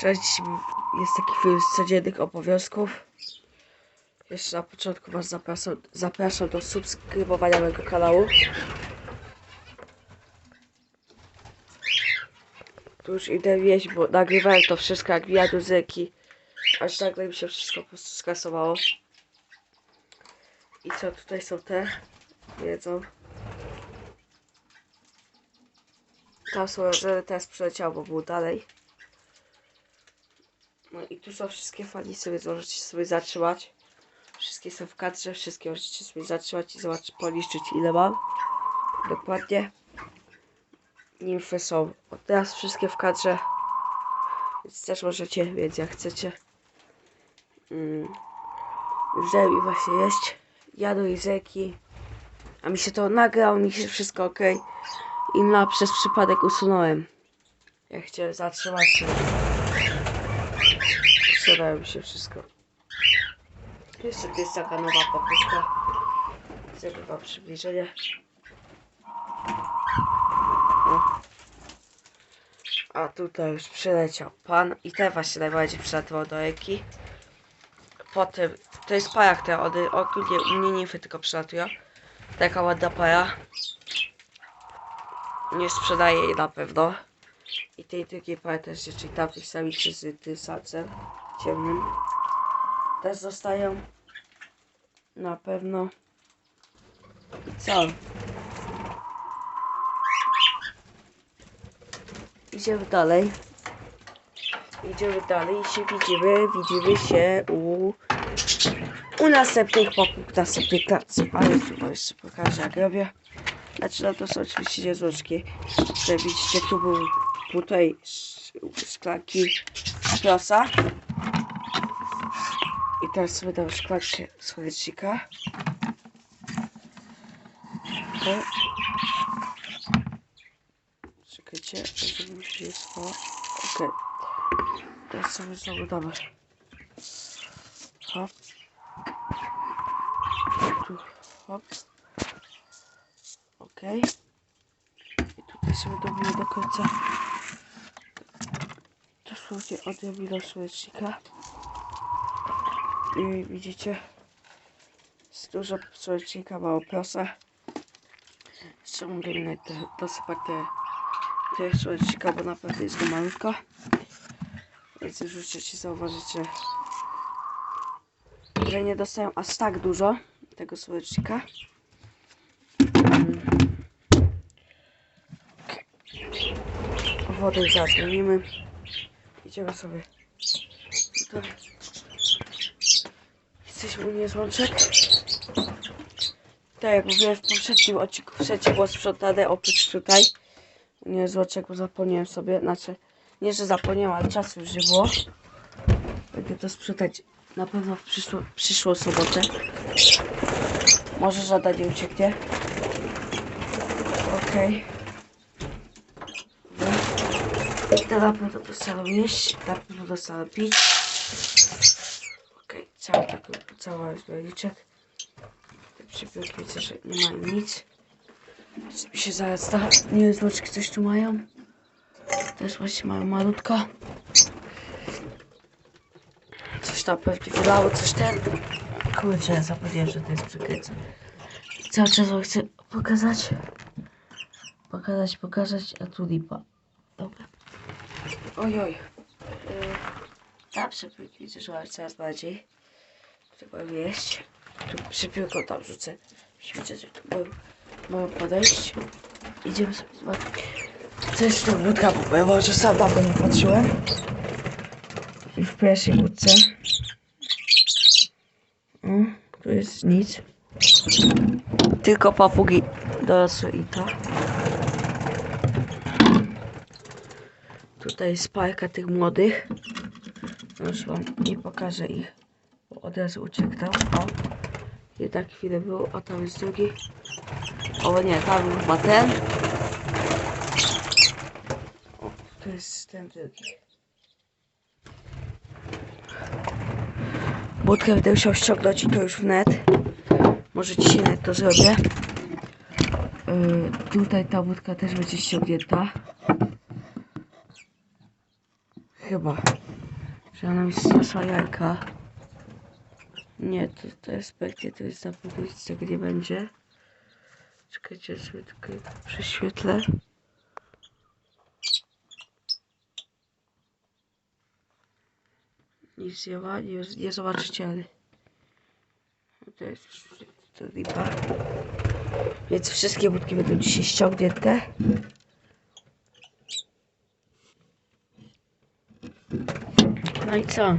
Cześć, jest taki film z codziennych obowiązków. Jeszcze na początku Was zapraszam, zapraszam do subskrybowania mojego kanału. Tu już idę wieść, bo nagrywałem to wszystko jak rzeki. Aż nagle mi się wszystko po prostu skasowało. I co tutaj są te? Wiedzą. Tam są rozery, teraz przeleciało, bo było dalej. No i tu są wszystkie falice, więc możecie sobie zatrzymać. Wszystkie są w kadrze, wszystkie możecie sobie zatrzymać i zobaczyć, policzyć ile mam. Dokładnie. Nimfy są od teraz wszystkie w kadrze. Więc też możecie, więc jak chcecie. Mm. Mi właśnie jeść. Jadą i rzeki. A mi się to nagrało, mi się wszystko ok. I na przez przypadek usunąłem. Ja chciałem zatrzymać się. Usunęło mi się wszystko. Jeszcze tu jest taka nowa papuszka. Zrobię wam przybliżenie. O. A tutaj już przyleciał pan i ten właśnie najbardziej przylatywał do ręki. Potem, to jest para, która od, ogólnie u mnie tylko przylatują. Taka ładna para. Nie sprzedaję jej na pewno. I tej drugiej pary też czyli tamtych samicy z tym samcem ciemnym. Też zostają. Na pewno. I co? Idziemy dalej. Idziemy dalej i się widzimy. Widzimy się u, u następnych popów, następnej klatce. Ale chyba jeszcze pokażę jak robię. Znaczy no to są oczywiście niezłoczki. Tutaj widzicie tu był tutaj szklanki prosa. I teraz sobie dam szklankę słonecznika. Okay. Czekajcie, żeby mi się jest to. Okej. Teraz sobie znowu damy. Hop. Tu, hop. Okej. I tutaj sobie dobijmy do końca. Dosłownie odrobinę słonecznika. I widzicie, jest dużo słonecznika, mało prosa. Jeszcze mi dosypać te, słonecznika, bo naprawdę jest go malutko. Więc już możecie zauważyć, że, nie dostają aż tak dużo tego słonecznika. Mm. Wodę zadzwonimy. Idziemy sobie tutaj. Jesteśmy u niezłączek. Tak jak mówiłem w poprzednim odcinku, wszędzie było sprzątane oprócz tutaj. U niezłączek, bo zapomniałem sobie, znaczy nie, że zapomniałem, ale czasu już nie było. Będę to sprzątać na pewno w przyszło, przyszłą sobotę. Może żaden nie ucieknie. Okej. Okay. To na pewno dostaną jeść, na pewno dostaną pić. Cały zbiorniczek. Te przypiórki widzę, że nie mają nic. Mi się zaraz da. Nie zobaczcie, coś tu mają. Też właśnie mają malutko. Coś tam pewnie wylało, coś ten. Kurczę, zapomniałem, że to jest przykręcone. Cały czas chcę pokazać. Pokazać, pokazać, a tu lipa. Dobra. Ojoj. Yy, tam przypiłki widzę, że coraz bardziej. Trzeba jeść. Tu przypiłką tam rzucę. Widzę, że tu był. Mamy podejść. Idziemy sobie zobaczyć. Co jest tu wódka, bo może sam dawno nie patrzyłem. I w pierwszej wódce. O, tu jest nic. Tylko papugi dorosłe i to. Tutaj jest parka tych młodych. Już wam nie pokażę ich, od razu uciekł tam. O, jednak chwilę był, a tam jest drugi. O nie, tam był chyba ten. O, to jest ten drugi. Budkę będę musiał ściągnąć i to już w net. Może dzisiaj net to zrobię. Yy, tutaj ta budka też będzie ściągnięta. Chyba. Że ona mi zniosła jajka. Nie, to, to jest pewnie, to jest zapowiedź, tego nie będzie. Czekajcie, sobie tylko prześwietlę. Nie ma, nie, nie zobaczycie, ale to jest to lipa. Więc wszystkie budki będą dzisiaj ściągnięte. No i co?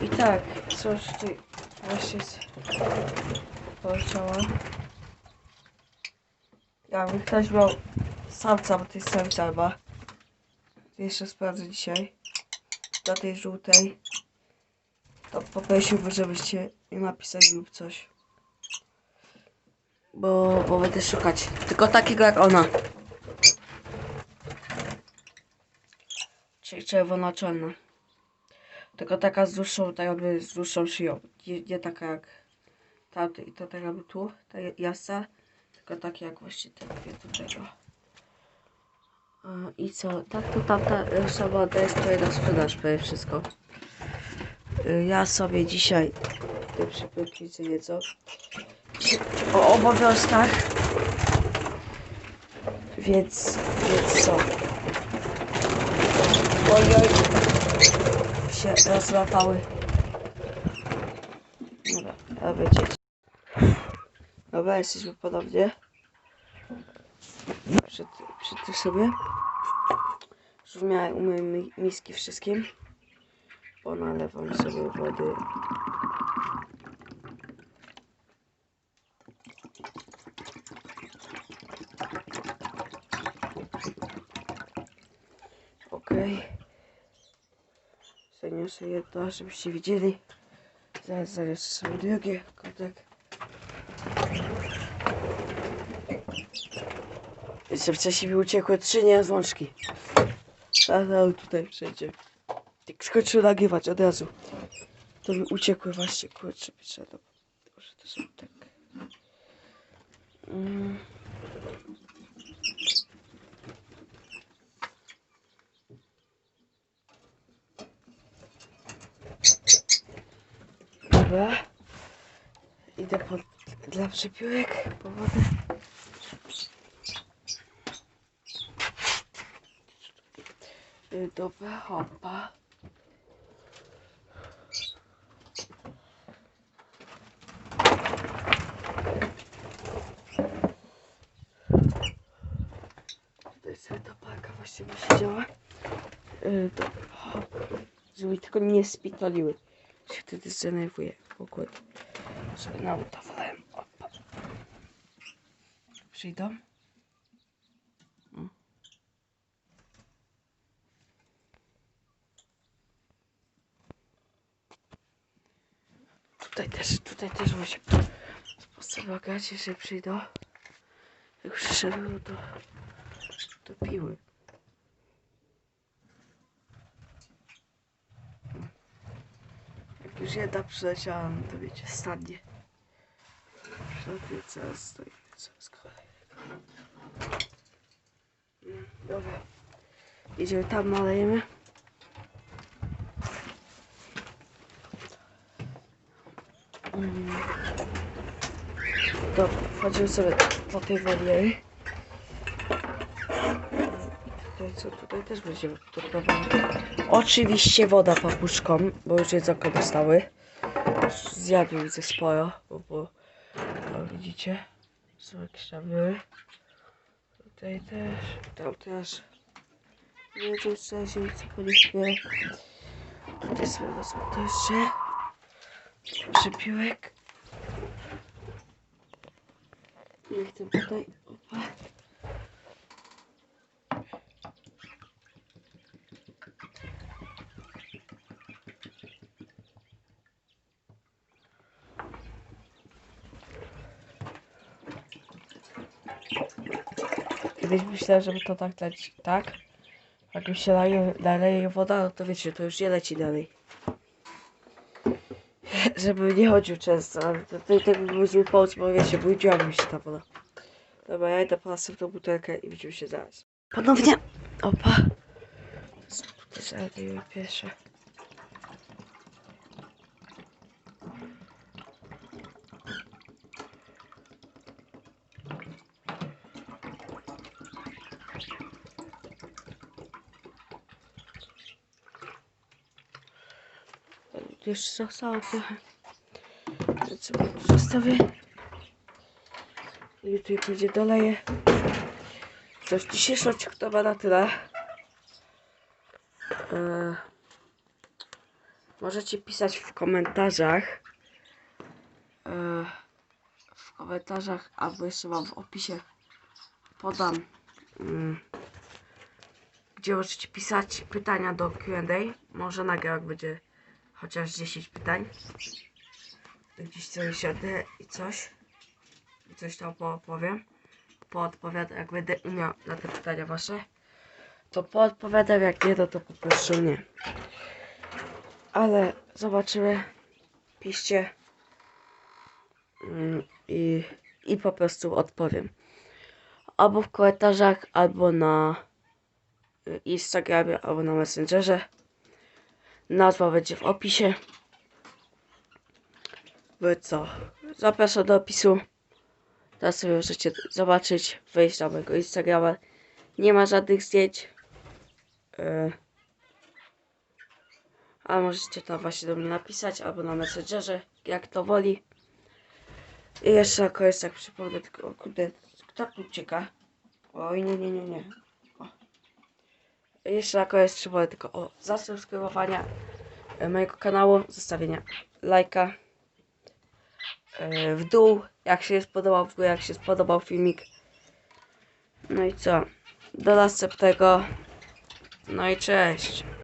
I tak, coś tu właśnie poleciała. Jakby ktoś miał samca, bo to jest samca. To jeszcze sprawdzę dzisiaj. Do tej żółtej. To poprosiłbym, żebyście mi napisali lub coś. Bo, bo będę szukać. Tylko takiego jak ona. Czyli czerwona czarna. Tylko taka z dłuższą, tak jakby z dłuższą szyją. Nie, nie taka jak tamte i to tak jakby tu, ta jasa. Tylko takie jak właśnie te dwie tutaj. o. A, I co? Tak to tamta y, sobota jest tutaj na sprzedaż prawie wszystko. Y, Ja sobie dzisiaj te nieco. Dzisiaj O obowiązkach. Więc, więc co? Ojoj się rozłapały. Dobra, a będzie. Dobra, jesteśmy podobnie. Przy tym sobie. Już w miarę miski wszystkim. Bo nalewam sobie wody. Okej. Zaniosę jedno, żebyście widzieli. Zaraz zaniosę sobie drugie. Kotek. Jeszcze wcześniej mi uciekły trzy niezłączki. A no, tutaj wszędzie. Jak skończył nagrywać od razu. To mi uciekły właśnie, kurczę, trzeba. Może to są tak. Mm. Dobra. Idę po, dla przepiórek po wodę. Y, Dobra, hopa. Tutaj sobie ta parka właśnie by siedziała. Yy, dobra, hop. Żeby tylko nie spitoliły. Się wtedy zdenerwuję ogóle. Sobie na auto wolałem. Opa. Przyjdą? Mm. Tutaj też, tutaj też musi postawiać, jeżeli przyjdą. Jak przyszedł, to, to piły. Już jedna przyleciała, no to wiecie, stanie. Żadnie co stoi, co z kolei. Mm, Dobra. Idziemy tam, nalejemy. Mm. Dobra, wchodzimy sobie po tej woliery. Tutaj co, tutaj też będziemy gotować. Oczywiście woda papuszką, bo już jedzonko dostały. Zjadły widzę sporo, bo, bo no, widzicie, są jakieś tam były. Tutaj też, tam też. Nie wiem, co się co po nich wie. Tutaj sobie wezmę to jeszcze. Przepiłek. Jak to tutaj, opa. Kiedyś myślałem, żeby to tak leci, tak? Jak już się leje, naleje woda, no to wiecie, to już nie leci dalej. Żeby nie chodził często, ale to, to, to by był zły pomysł, bo wiecie, budziła mi się ta woda. Dobra, ja idę po następną butelkę i widzimy się zaraz. Ponownie! Opa! Co tutaj pierwsze? Jeszcze zostało trochę. Tu zostawię. I tutaj będzie doleję. Cóż, dzisiejszy to na tyle. Eee, możecie pisać w komentarzach. Eee, w komentarzach, albo jeszcze wam w opisie podam. mm, gdzie możecie pisać pytania do Q&A. Może nagle jak będzie chociaż 10 pytań. Gdzieś sobie siądę i coś. I coś tam poopowiem. Poodpowiadam, jak będę umiał na te pytania wasze. To poodpowiadam, jak nie, to, to po prostu nie. Ale zobaczymy. Piszcie. Mm, I, I po prostu odpowiem. Albo w komentarzach, albo na y, Instagramie, albo na Messengerze. Nazwa będzie w opisie. Wy co? Zapraszam do opisu. Teraz sobie możecie zobaczyć, wejść na mojego Instagrama. Nie ma żadnych zdjęć. Yy. A możecie tam właśnie do mnie napisać, albo na Messengerze, jak to woli. I jeszcze na koniec tak przypomnę, tylko o kurde, kto tu ucieka? Oj, nie, nie, nie, nie. Jeszcze na koniec tylko o zasubskrybowania e, mojego kanału, zostawienia lajka e, w dół, jak się spodobał, w górę, jak się spodobał filmik. No i co? Do następnego. No i cześć.